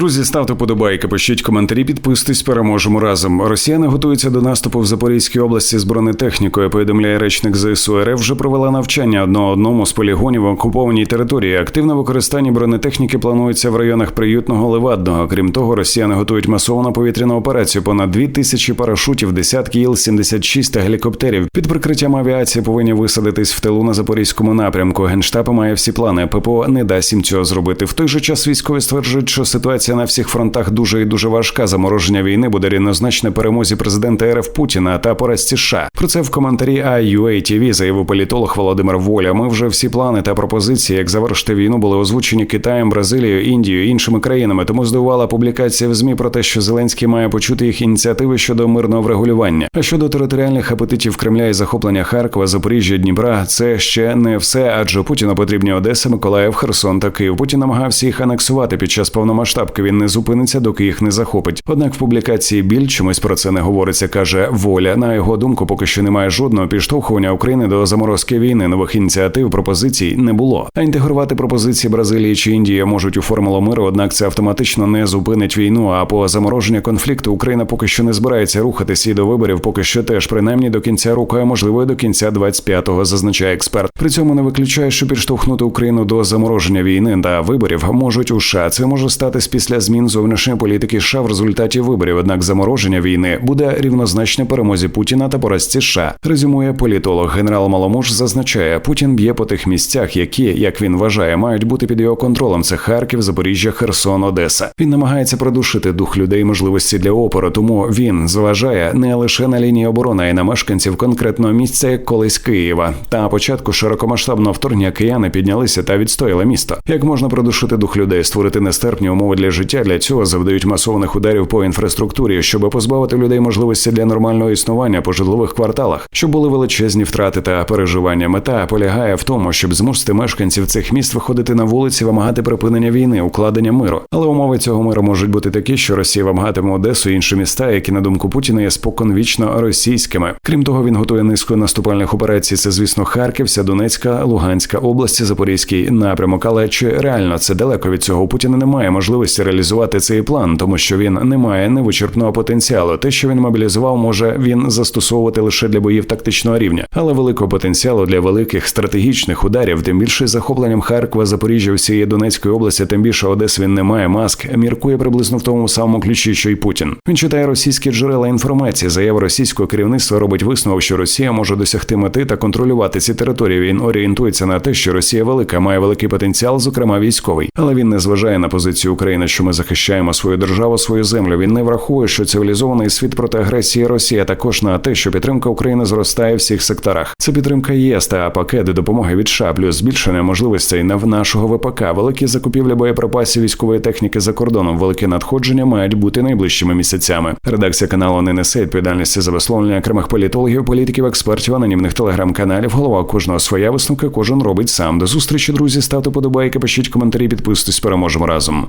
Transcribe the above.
Друзі, ставте подобайки, пишіть коментарі, підписуйтесь, переможемо разом. Росіяни готуються до наступу в Запорізькій області з бронетехнікою. Повідомляє речник ЗСУ РФ вже провела навчання одного одному з полігонів окупованій території. Активне використання бронетехніки планується в районах приютного Левадного. Крім того, росіяни готують масовану повітряну операцію. Понад дві тисячі парашутів, десятки Іл-76 та гелікоптерів. Під прикриттям авіації повинні висадитись в тилу на запорізькому напрямку. Генштаб має всі плани. ППО не дасть їм цього зробити. В той же час військові стверджують, що ситуація на всіх фронтах дуже і дуже важка. Замороження війни буде рівнозначне перемозі президента РФ Путіна та поразці США. Про це в коментарі IUA TV заявив політолог Володимир Воля. Ми вже всі плани та пропозиції, як завершити війну, були озвучені Китаєм, Бразилією, Індією іншими країнами. Тому здивувала публікація в змі про те, що Зеленський має почути їх ініціативи щодо мирного врегулювання. А щодо територіальних апетитів Кремля і захоплення Харкова, Запоріжжя, Дніпра, це ще не все, адже Путіну потрібні Одеса, Миколаїв, Херсон та Київ. Путін намагався їх анексувати під час повномасштабки. Він не зупиниться, доки їх не захопить. Однак в публікації біль чомусь про це не говориться. каже Воля. На його думку, поки що немає жодного підштовхування України до заморозки війни. Нових ініціатив пропозицій не було. А інтегрувати пропозиції Бразилії чи Індії можуть у формулу миру. Однак це автоматично не зупинить війну. А по замороженню конфлікту Україна поки що не збирається рухатися і до виборів, поки що теж принаймні до кінця року, а можливо і до кінця 25-го, зазначає експерт. При цьому не виключає, що підштовхнути Україну до замороження війни та виборів можуть у США. Це може статись після змін зовнішньої політики США в результаті виборів. Однак замороження війни буде рівнозначне перемозі Путіна та поразці США. Резюмує політолог генерал Маломуш. Зазначає, Путін б'є по тих місцях, які, як він вважає, мають бути під його контролем. Це Харків, Запоріжжя, Херсон, Одеса. Він намагається придушити дух людей, можливості для опору. Тому він зважає не лише на лінії оборони, а й на мешканців конкретного місця, як колись Києва. Та початку широкомасштабного вторгнення кияни піднялися та відстояли місто. Як можна придушити дух людей, створити нестерпні умови для життя? Для цього завдають масованих ударів по інфраструктурі, щоб позбавити людей можливості для нормального існування по житлових кварталах, щоб були величезні втрати та переживання. Мета полягає в тому, щоб змусити мешканців цих міст виходити на вулиці, вимагати припинення війни, укладення миру. Але умови цього миру можуть бути такі, що Росія вимагатиме Одесу і інші міста, які на думку Путіна є споконвічно російськими. Крім того, він готує низку наступальних операцій. Це, звісно, Харківська, Донецька, Луганська області, Запорізький напрямок. Але чи реально це далеко від цього? У Путіна немає можливості реалізувати цей план, тому що він не має невичерпного потенціалу. Те, що він мобілізував, може він застосовувати лише для боїв тактичного рівня, але великого потенціалу для великих стратегічних ударів, тим більше захопленням Харкова, Запоріжжя, всієї Донецької області, тим більше Одес він не має маск. Міркує приблизно в тому самому ключі, що й Путін. Він читає російські джерела інформації. Заява російського керівництва робить висновок, що Росія може досягти мети та контролювати ці території. Він орієнтується на те, що Росія велика, має великий потенціал, зокрема військовий, але він не зважає на позицію України, що ми захищаємо свою державу, свою землю. Він не врахує, що цивілізований світ проти агресії Росії, а також на те, що підтримка України зростає в всіх секторах. Це підтримка ЄС та пакети допомоги від США, збільшення можливостей на нашого ВПК, великі закупівлі боєприпасів військової техніки за кордоном, велике надходження мають бути найближчими місяцями. Редакція каналу не несе відповідальності за висловлення окремих політологів, політиків, експертів, анонімних телеграм-каналів. Голова кожного своя висновка, кожен робить сам. До зустрічі, друзі. Ставте подобайки, пишіть коментарі, підписуйтесь, переможемо разом.